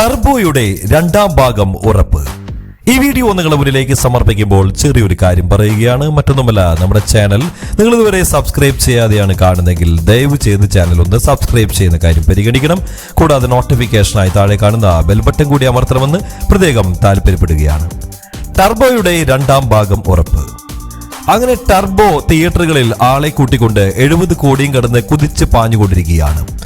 ടർബോയുടെ രണ്ടാം ഭാഗം ഉറപ്പ്. ഈ വീഡിയോ നിങ്ങളുടെ മുന്നിലേക്ക് സമർപ്പിക്കുമ്പോൾ ചെറിയൊരു കാര്യം പറയുകയാണ്. മറ്റൊന്നുമല്ല നമ്മുടെ ചാനൽ നിങ്ങൾ ഇതുവരെ സബ്സ്ക്രൈബ് ചെയ്യാതെയാണ് കാണുന്നതെങ്കിൽ ദയവ് ചെയ്ത് ചാനൽ ഒന്ന് സബ്സ്ക്രൈബ് ചെയ്യുന്ന കാര്യം പരിഗണിക്കണം. കൂടാതെ നോട്ടിഫിക്കേഷനായി താഴെ കാണുന്ന ബെൽ ബട്ടൺ കൂടി അമർത്തണമെന്ന് പ്രത്യേകം താല്പര്യപ്പെടുകയാണ്. ടർബോയുടെ രണ്ടാം ഭാഗം ഉറപ്പ്. അങ്ങനെ ടർബോ തിയേറ്ററുകളിൽ ആളെ കൂട്ടിക്കൊണ്ട് എഴുപത് കോടിയും കടന്ന് കുതിച്ച് പാഞ്ഞുകൊണ്ടിരിക്കുകയാണ്.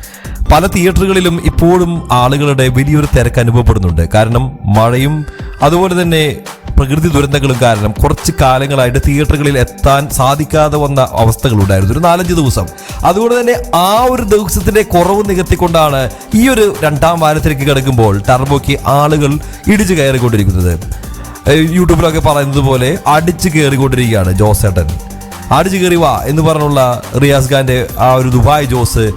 പല തിയേറ്ററുകളിലും ഇപ്പോഴും ആളുകളുടെ വലിയൊരു തിരക്ക് അനുഭവപ്പെടുന്നുണ്ട്. കാരണം മഴയും അതുപോലെ തന്നെ പ്രകൃതി ദുരന്തങ്ങളും കാരണം കുറച്ച് കാലങ്ങളായിട്ട് തിയേറ്ററുകളിൽ എത്താൻ സാധിക്കാതെ വന്ന അവസ്ഥകളുണ്ടായിരുന്നു. ഒരു നാലഞ്ച് ദിവസം. അതുകൊണ്ട് തന്നെ ആ ഒരു ദിവസത്തിന്റെ കുറവ് നികത്തിക്കൊണ്ടാണ് ഈ ഒരു രണ്ടാം വാരത്തിലേക്ക് കിടക്കുമ്പോൾ ടർബോയ്ക്ക് ആളുകൾ ഇടിച്ചു കയറിക്കൊണ്ടിരിക്കുന്നത്. യൂട്യൂബിലൊക്കെ പറയുന്നത് പോലെ അടിച്ചു കയറിക്കൊണ്ടിരിക്കുകയാണ് ജോസേട്ടൻ അടിച്ചു കയറി വാ എന്ന് പറഞ്ഞുള്ള റിയാസ് ഖാന്റെ ആ ഒരു ദുബായ് ജോസ്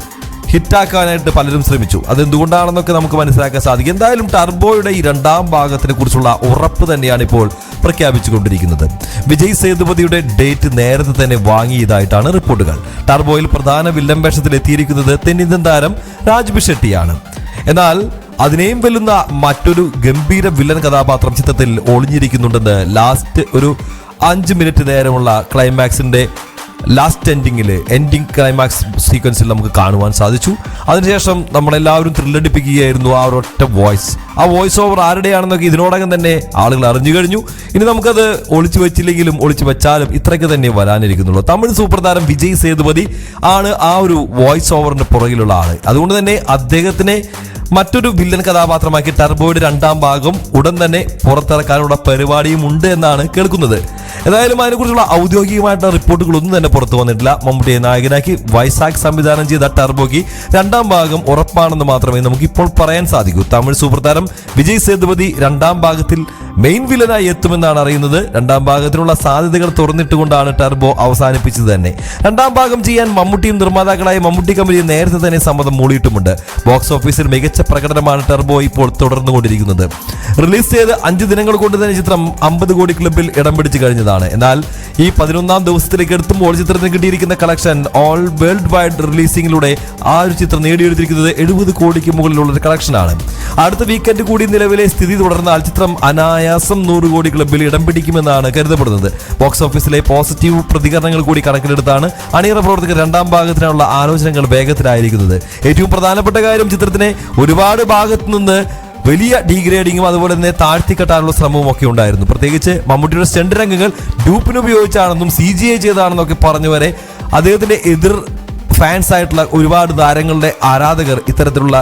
ഹിറ്റാക്കാനായിട്ട് പലരും ശ്രമിച്ചു. അതെന്തുകൊണ്ടാണെന്നൊക്കെ നമുക്ക് മനസ്സിലാക്കാൻ സാധിക്കും. എന്തായാലും ടർബോയുടെ ഈ രണ്ടാം ഭാഗത്തിനെ കുറിച്ചുള്ള ഉറപ്പ് തന്നെയാണ് ഇപ്പോൾ പ്രഖ്യാപിച്ചുകൊണ്ടിരിക്കുന്നത്. വിജയ് സേതുപതിയുടെ ഡേറ്റ് നേരത്തെ തന്നെ വാങ്ങിയതായിട്ടാണ് റിപ്പോർട്ടുകൾ. ടർബോയിൽ പ്രധാന വില്ലൻ വേഷത്തിൽ എത്തിയിരിക്കുന്നത് തെന്നിന്ത്യൻ താരം രാജ്ബി ഷെട്ടിയാണ്. എന്നാൽ അതിനെയും വെല്ലുന്ന മറ്റൊരു ഗംഭീര വില്ലൻ കഥാപാത്രം ചിത്രത്തിൽ ഒളിഞ്ഞിരിക്കുന്നുണ്ടെന്ന് ലാസ്റ്റ് ഒരു അഞ്ച് മിനിറ്റ് നേരമുള്ള ക്ലൈമാക്സിന്റെ ലാസ്റ്റ് എൻഡിങ്ങിൽ എൻഡിങ് ക്ലൈമാക്സ് സീക്വൻസിൽ നമുക്ക് കാണുവാൻ സാധിച്ചു. അതിനുശേഷം നമ്മളെല്ലാവരും ത്രില്ലടിപ്പിക്കുകയായിരുന്നു ആ ഒരൊറ്റ വോയിസ് ആ വോയിസ് ഓവർ ആരുടെയാണെന്നൊക്കെ ഇതിനോടകം തന്നെ ആളുകൾ അറിഞ്ഞു കഴിഞ്ഞു. ഇനി നമുക്കത് ഒളിച്ചു വെച്ചില്ലെങ്കിലും ഒളിച്ചു വെച്ചാലും ഇത്രയ്ക്ക് തന്നെ വരാനിരിക്കുന്നുള്ളൂ. തമിഴ് സൂപ്പർ താരം വിജയ് സേതുപതി ആണ് ആ ഒരു വോയിസ് ഓവറിന്റെ പുറകിലുള്ള ആൾ. അതുകൊണ്ട് തന്നെ അദ്ദേഹത്തിനെ മറ്റൊരു വില്ലൻ കഥാപാത്രമാക്കി ടർബോയുടെ രണ്ടാം ഭാഗം ഉടൻ തന്നെ പുറത്തിറക്കാനുള്ള പരിപാടിയും ഉണ്ട് എന്നാണ് കേൾക്കുന്നത്. ഏതായാലും അതിനെക്കുറിച്ചുള്ള ഔദ്യോഗികമായിട്ടുള്ള റിപ്പോർട്ടുകളൊന്നും തന്നെ പുറത്തു വന്നിട്ടില്ല. മമ്മൂട്ടിയെ നായകനാക്കി വൈസാഖ് സംവിധാനം ചെയ്ത ടർബോക്ക് രണ്ടാം ഭാഗം ഉറപ്പാണെന്ന് മാത്രമേ നമുക്ക് ഇപ്പോൾ പറയാൻ സാധിക്കൂ. തമിഴ് സൂപ്പർ താരം വിജയ് സേതുപതി രണ്ടാം ഭാഗത്തിൽ മെയിൻ വില്ലനായി എത്തുമെന്നാണ് അറിയുന്നത്. രണ്ടാം ഭാഗത്തിനുള്ള സാധ്യതകൾ തുറന്നിട്ടുകൊണ്ടാണ് ടർബോ അവസാനിപ്പിച്ചത് തന്നെ. രണ്ടാം ഭാഗം ചെയ്യാൻ മമ്മൂട്ടിയും നിർമ്മാതാക്കളായ മമ്മൂട്ടി കമ്പനി നേരത്തെ തന്നെ സമ്മതം മൂളിയിട്ടുമുണ്ട്. ബോക്സ് ഓഫീസിൽ മികച്ച പ്രകടനമാണ് ടർബോ ഇപ്പോൾ തുടർന്നുകൊണ്ടിരിക്കുന്നത്. റിലീസ് ചെയ്ത് അഞ്ച് ദിനങ്ങൾ കൊണ്ട് തന്നെ ചിത്രം അമ്പത് കോടി ക്ലബിൽ ഇടം പിടിച്ചു കഴിഞ്ഞതാണ്. എന്നാൽ ഈ പതിനൊന്നാം ദിവസത്തിലേക്ക് എത്തുമ്പോൾ ചിത്രത്തിന് കിട്ടിയിരിക്കുന്ന കളക്ഷൻ ഓൾ വേൾഡ് വൈഡ് റിലീസിംഗിലൂടെ ആ ഒരു ചിത്രം നേടിയെടുത്തിരിക്കുന്നത് എഴുപത് കോടിക്ക് മുകളിലുള്ള കളക്ഷനാണ്. അടുത്ത വീക്കെൻഡ് കൂടി നിലവിലെ സ്ഥിതി തുടർന്നാൽ ചിത്രം അനായാസം നൂറ് കോടി ക്ലബിൽ ഇടം പിടിക്കുമെന്നാണ് കരുതപ്പെടുന്നത്. ബോക്സ് ഓഫീസിലെ പോസിറ്റീവ് പ്രതികരണങ്ങൾ കൂടി കണക്കിലെടുത്താണ് അണിയറ പ്രവർത്തകർ രണ്ടാം ഭാഗത്തിനുള്ള ആലോചനകൾ വേഗത്തിലായിരിക്കുന്നത്. ഏറ്റവും പ്രധാനപ്പെട്ട കാര്യം ചിത്രത്തിനെ ഒരുപാട് ഭാഗത്തു നിന്ന് വലിയ ഡീഗ്രേഡിങ്ങും അതുപോലെ തന്നെ താഴ്ത്തിക്കെട്ടാനുള്ള ശ്രമവും ഒക്കെ ഉണ്ടായിരുന്നു. പ്രത്യേകിച്ച് മമ്മൂട്ടിയുടെ സ്റ്റണ്ട് രംഗങ്ങൾ ഡ്യൂപ്പിനുപയോഗിച്ചാണെന്നും സി ജി ഐ ചെയ്താണെന്നൊക്കെ പറഞ്ഞു വരെ അദ്ദേഹത്തിന്റെ എതിർ ഫാൻസ് ആയിട്ടുള്ള ഒരുപാട് താരങ്ങളുടെ ആരാധകർ ഇത്തരത്തിലുള്ള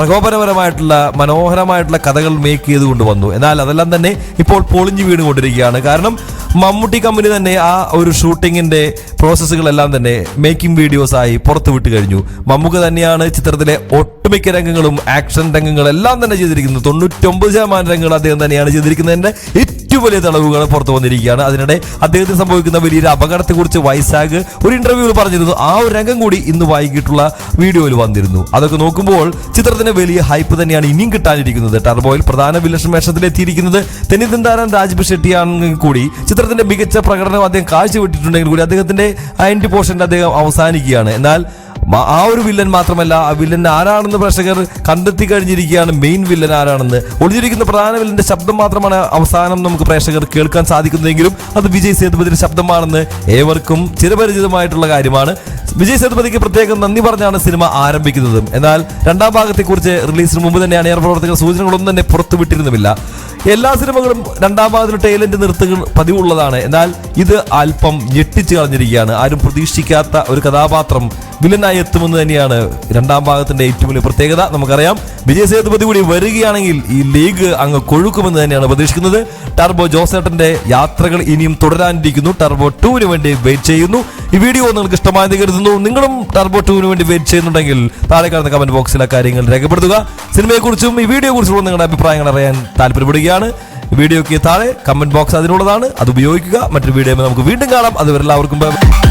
പ്രകോപനപരമായിട്ടുള്ള മനോഹരമായിട്ടുള്ള കഥകൾ മേക്ക് ചെയ്തുകൊണ്ട് വന്നു. എന്നാൽ അതെല്ലാം തന്നെ ഇപ്പോൾ പൊളിഞ്ഞു വീണുകൊണ്ടിരിക്കുകയാണ് കാരണം മമ്മൂട്ടി കമ്പനി തന്നെ ആ ഒരു ഷൂട്ടിങ്ങിന്റെ പ്രോസസ്സുകളെല്ലാം തന്നെ മേക്കിംഗ് വീഡിയോസ് ആയി പുറത്തു വിട്ട് കഴിഞ്ഞു. മമ്മൂക്ക തന്നെയാണ് ചിത്രത്തിലെ ഒട്ടുമിക്ക രംഗങ്ങളും ആക്ഷൻ രംഗങ്ങളും എല്ലാം തന്നെ ചെയ്തിരിക്കുന്നത്. തൊണ്ണൂറ്റൊമ്പത് ശതമാനം രംഗങ്ങൾ അദ്ദേഹം തന്നെയാണ് ചെയ്തിരിക്കുന്നതിന്റെ ഏറ്റവും വലിയ തെളിവുകൾ പുറത്തു വന്നിരിക്കുകയാണ്. അതിനിടെ അദ്ദേഹത്തിന് സംഭവിക്കുന്ന വലിയൊരു അപകടത്തെക്കുറിച്ച് വൈസാഗ് ഒരു ഇന്റർവ്യൂവിൽ പറഞ്ഞിരുന്നു. ആ ഒരു രംഗം കൂടി ഇന്ന് വൈകിട്ടുള്ള വീഡിയോയിൽ വന്നിരുന്നു. അതൊക്കെ നോക്കുമ്പോൾ ചിത്രത്തിന് വലിയ ഹൈപ്പ് തന്നെയാണ് ഇനിയും കിട്ടാനിരിക്കുന്നത്. ടർബോയിൽ പ്രധാന വില്ലൻ തെന്നിന്ത്യൻ താരം രാജ്ബി ഷെട്ടിയാണെങ്കിൽ കൂടി. ചിത്രത്തിന്റെ മികച്ച പ്രകടനം അദ്ദേഹം കാഴ്ചവെട്ടിട്ടുണ്ടെങ്കിൽ കൂടി അദ്ദേഹത്തിന്റെ എൻഡ് പോർഷൻ അദ്ദേഹം അവസാനിക്കുകയാണ്. എന്നാൽ ആ ഒരു വില്ലൻ മാത്രമല്ല ആ വില്ലൻ ആരാണെന്ന് പ്രേക്ഷകർ കണ്ടെത്തി കഴിഞ്ഞിരിക്കുകയാണ്. മെയിൻ വില്ലൻ ആരാണെന്ന്. ഒളിഞ്ഞിരിക്കുന്ന പ്രധാന വില്ലന്റെ ശബ്ദം മാത്രമാണ് അവസാനം നമുക്ക് പ്രേക്ഷകർ കേൾക്കാൻ സാധിക്കുന്നതെങ്കിലും അത് വിജയ് സേതുപതിയുടെ ശബ്ദമാണെന്ന് ഏവർക്കും ചിരപരിചിതമായിട്ടുള്ള കാര്യമാണ്. വിജയ് സേതുപതിക്ക് പ്രത്യേകം നന്ദി പറഞ്ഞാണ് സിനിമ ആരംഭിക്കുന്നത്. എന്നാൽ രണ്ടാം ഭാഗത്തെക്കുറിച്ച് റിലീസിന് മുമ്പ് തന്നെ അണിയർ പ്രവർത്തകർ സൂചനകളൊന്നും തന്നെ പുറത്തുവിട്ടിരുന്നുമില്ല. എല്ലാ സിനിമകളും രണ്ടാം ഭാഗത്തിൽ ടൈലന്റ് നിർത്തുകൾ പതിവുള്ളതാണ്. എന്നാൽ ഇത് അല്പം ഞെട്ടിച്ചു കളഞ്ഞിരിക്കുകയാണ്. ആരും പ്രതീക്ഷിക്കാത്ത ഒരു കഥാപാത്രം വില്ലനായി എത്തുമെന്ന് തന്നെയാണ് രണ്ടാം ഭാഗത്തിന്റെ ഏറ്റവും വലിയ പ്രത്യേകത. നമുക്കറിയാം വിജയ് സേതുപതി കൂടി വരികയാണെങ്കിൽ ഈ ലീഗ് അങ്ങ് കൊഴുക്കുമെന്ന് തന്നെയാണ് പ്രതീക്ഷിക്കുന്നത്. ടർബോ ജോസേട്ടന്റെ യാത്രകൾ ഇനിയും തുടരാനിരിക്കുന്നു. ടർബോ ടൂവിന് വേണ്ടി വെയിറ്റ് ചെയ്യുന്നു. ഈ വീഡിയോ നിങ്ങൾക്ക് ഇഷ്ടമായെന്ന് കരുതുന്നു. നിങ്ങളും ടർബോ ടൂവിന് വേണ്ടി വെയിറ്റ് ചെയ്യുന്നുണ്ടെങ്കിൽ താഴെ കാണുന്ന കമന്റ് ബോക്സിലെ കാര്യങ്ങൾ രേഖപ്പെടുത്തുക. സിനിമയെക്കുറിച്ചും ഈ വീഡിയോ കുറിച്ചുള്ള നിങ്ങളുടെ അഭിപ്രായങ്ങൾ അറിയാൻ താല്പര്യപ്പെടുകയാണ്. വീഡിയോയ്ക്ക് താഴെ കമന്റ് ബോക്സ് അതിനുള്ളതാണ് അത് ഉപയോഗിക്കുക. മറ്റൊരു വീഡിയോ നമുക്ക് വീണ്ടും കാണാം. അതുവരെ എല്ലാവർക്കും.